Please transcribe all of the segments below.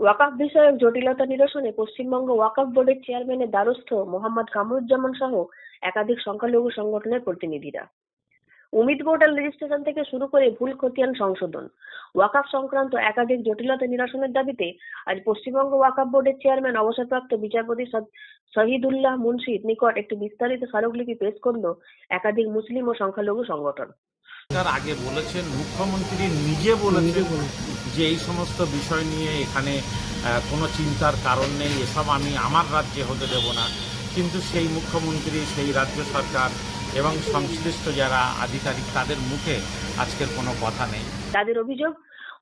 ওয়াকাফ বিষয়ক জটিলতা নিরসনে পশ্চিমবঙ্গ ওয়াকাফ বোর্ডের চেয়ারম্যানের দ্বারস্থ মোহাম্মদ কামরুজ্জামান সহ একাধিক সংখ্যালঘু সংগঠনের প্রতিনিধিরা। উমিদ পোর্টাল রেজিস্ট্রেশন থেকে শুরু করে ভুল খতিয়ান সংশোধন। ওয়াকাফ সংক্রান্ত একাধিক জটিলতা নিরসনের দাবিতে আজ পশ্চিমবঙ্গ ওয়াকাফ বোর্ডের চেয়ারম্যান, অবসরপ্রাপ্ত বিচারপতি শহীদুল্লাহ মুন্সির নিকট একটি বিস্তারিত স্মারকলিপি পেশ করল একাধিক মুসলিম ও সংখ্যালঘু সংগঠন। তার আগে বলেছেন, মুখ্যমন্ত্রী নিজে বলেছেন যে এই সমস্ত বিষয় নিয়ে এখানে কোনো চিন্তার কারণ নেই, এসব আমি আমার রাজ্যে হতে দেব না। কিন্তু সেই মুখ্যমন্ত্রী, সেই রাজ্য সরকার এবং সংশ্লিষ্ট যারা আধিকারিক, তাদের মুখে আজকের কোনো কথা নেই। তাদের অভিযোগ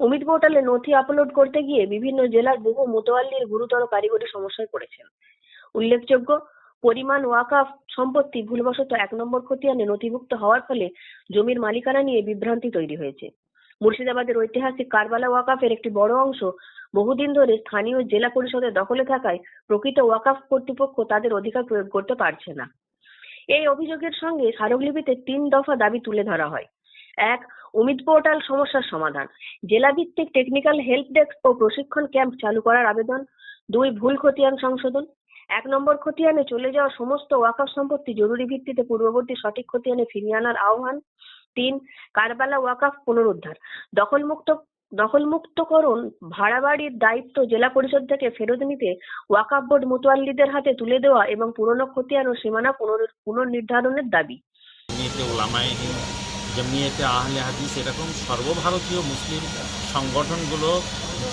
উমিদ পোর্টালে নথি আপলোড করতে গিয়ে বিভিন্ন জেলার বহু মোতোয়াল্লির গুরুতর কারিগরি সমস্যায় পড়েছেন। উল্লেখযোগ্য, পরিমাণ, ওয়াকাফ সম্পত্তি ভুলবশত এক নম্বর খতিয়ানে নথিভুক্ত হওয়ার ফলে জমির মালিকানা নিয়ে বিভ্রান্তি তৈরি হয়েছে। মুর্শিদাবাদের ঐতিহাসিক কারবালা ওয়াকাফের একটি বড় অংশ বহুদিন ধরে স্থানীয় জেলা পরিষদের দখলে থাকায় প্রকৃত ওয়াকাফ কর্তৃপক্ষ তাদের অধিকার প্রয়োগ করতে পারছে না। এই অভিযোগের সঙ্গে স্মারকলিপিতে তিন দফা দাবি তুলে ধরা হয়। এক উমিদ পোর্টাল সমস্যার সমাধান। জেলা ভিত্তিক টেকনিক্যাল হেল্প ডেস্ক ও প্রশিক্ষণ ক্যাম্প চালু করার আবেদন। দুই, ভুল খতিয়ান সংশোধন। এক, নম্বর খতিয়ানে চলে যাওয়া সমস্ত ওয়াকাফ সম্পত্তি জরুরি ভিত্তিতে পূর্ববর্তী সঠিক খতিয়ানে ফিরিয়ে আনার আহ্বান। তিন, কারবালা ওয়াকাফ পুনরুদ্ধার। দখলমুক্ত দখলমুক্তকরণ ভাড়া বাড়ির দায়িত্ব জেলা পরিষদ থেকে ফেরত নিতে ওয়াকাফ বোর্ড মুতোয়াল্লিদের হাতে তুলে দেওয়া এবং পুরনো খতিয়ান ও সীমানা পুনর- পুনর্নির্ধারণের দাবি। জমিয়েতে আহলে হাদিস এরকম সর্বভারতীয় মুসলিম সংগঠনগুলো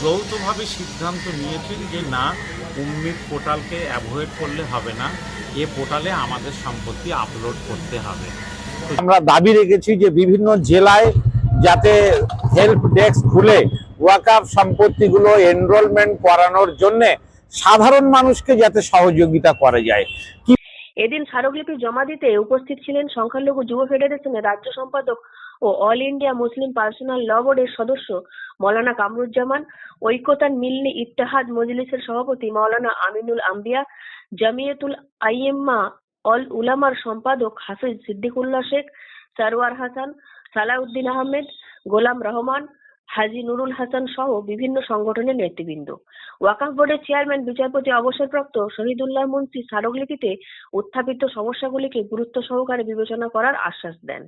যৌথভাবে সিদ্ধান্ত নিয়েছেন যে না উম্মিদ পোর্টালকে অ্যাভয়েড করলে হবে না। এ পোর্টালে আমাদের সম্পত্তি আপলোড করতে হবে। আমরা দাবি রেখেছি যে বিভিন্ন জেলায় যাতে হেল্প ডেস্ক খুলে ওয়াকাফ সম্পত্তিগুলো এনরোলমেন্ট করানোর জন্য সাধারণ মানুষকে যাতে সহযোগিতা করা যায়। এদিন স্মারকলিপি জমা দিতে উপস্থিত ছিলেন সংখ্যালঘু যুব ফেডারেশনের রাজ্য সম্পাদক ও all India Muslim personal law বোর্ডের সদস্য মৌলানা কামরুজ্জামান ঐক্যতান মিল্লি ইত্তেহাদ মজলিসের সভাপতি মৌলানা আমিনুল আম্বিয়া, জামিয়াতুল আইএম্মা অল উলামার সম্পাদক হাফিজ সিদ্দিকুল্লাহ শেখ সারওয়ার হাসান, সালাউদ্দিন আহমেদ, গোলাম রহমান, হাজি নুরুল হাসান সহ বিভিন্ন সংগঠনের নেতৃবৃন্দ। ওয়াকাফ বোর্ডের চেয়ারম্যান, বিচারপতি, অবসরপ্রাপ্ত শহীদুল্লাহ মুন্সি স্মারকলিপিতে উত্থাপিত সমস্যাগুলিকে গুরুত্ব সহকারে বিবেচনা করার আশ্বাস দেন।